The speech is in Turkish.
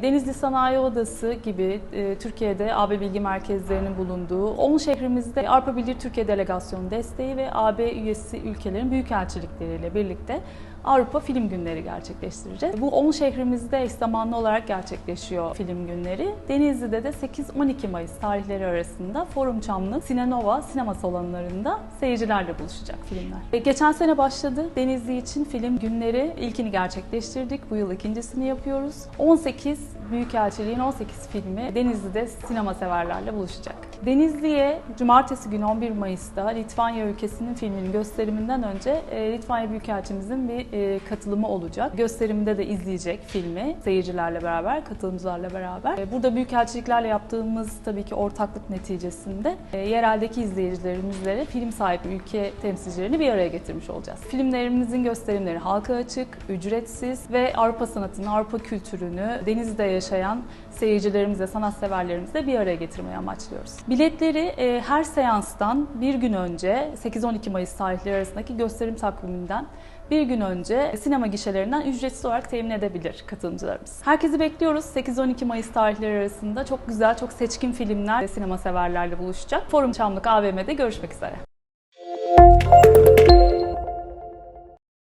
Denizli Sanayi Odası gibi e, Türkiye'de AB bilgi merkezlerinin bulunduğu 10 şehrimizde Avrupa Birliği Türkiye Delegasyonu desteği ve AB üyesi ülkelerin büyükelçilikleriyle birlikte Avrupa Film Günleri gerçekleştireceğiz. Bu 10 şehrimizde eş zamanlı olarak gerçekleşiyor film günleri. Denizli'de de 8-12 Mayıs tarihleri arasında Forum Çamlı Sinenova sinema salonlarında seyircilerle buluşacak filmler. E, Geçen sene başladı Denizli için film günleri ilkini gerçekleştirdik. Bu yıl ikincisini yapıyoruz. 18 Büyükelçiliğin 18 filmi Denizli'de sinema severlerle buluşacak. Denizli'ye cumartesi günü 11 Mayıs'ta Litvanya ülkesinin filminin gösteriminden önce e, Litvanya Büyükelçimizin bir e, katılımı olacak. Gösterimde de izleyecek filmi seyircilerle beraber, katılımcılarla beraber. E, Burada büyükelçiliklerle yaptığımız tabii ki ortaklık neticesinde e, yereldeki izleyicilerimizle film sahibi ülke temsilcilerini bir araya getirmiş olacağız. Filmlerimizin gösterimleri halka açık, ücretsiz ve Avrupa sanatını, Avrupa kültürünü Denizli'de yaşayan seyircilerimizle, sanatseverlerimizle bir araya getirmeyi amaçlıyoruz. Biletleri e, her seanstan bir gün önce 8-12 Mayıs tarihleri arasındaki gösterim takviminden bir gün önce sinema gişelerinden ücretsiz olarak temin edebilir katılımcılarımız. Herkesi bekliyoruz. 8-12 Mayıs tarihleri arasında çok güzel, çok seçkin filmler sinema severlerle buluşacak. Forum Çamlık AVM'de görüşmek üzere.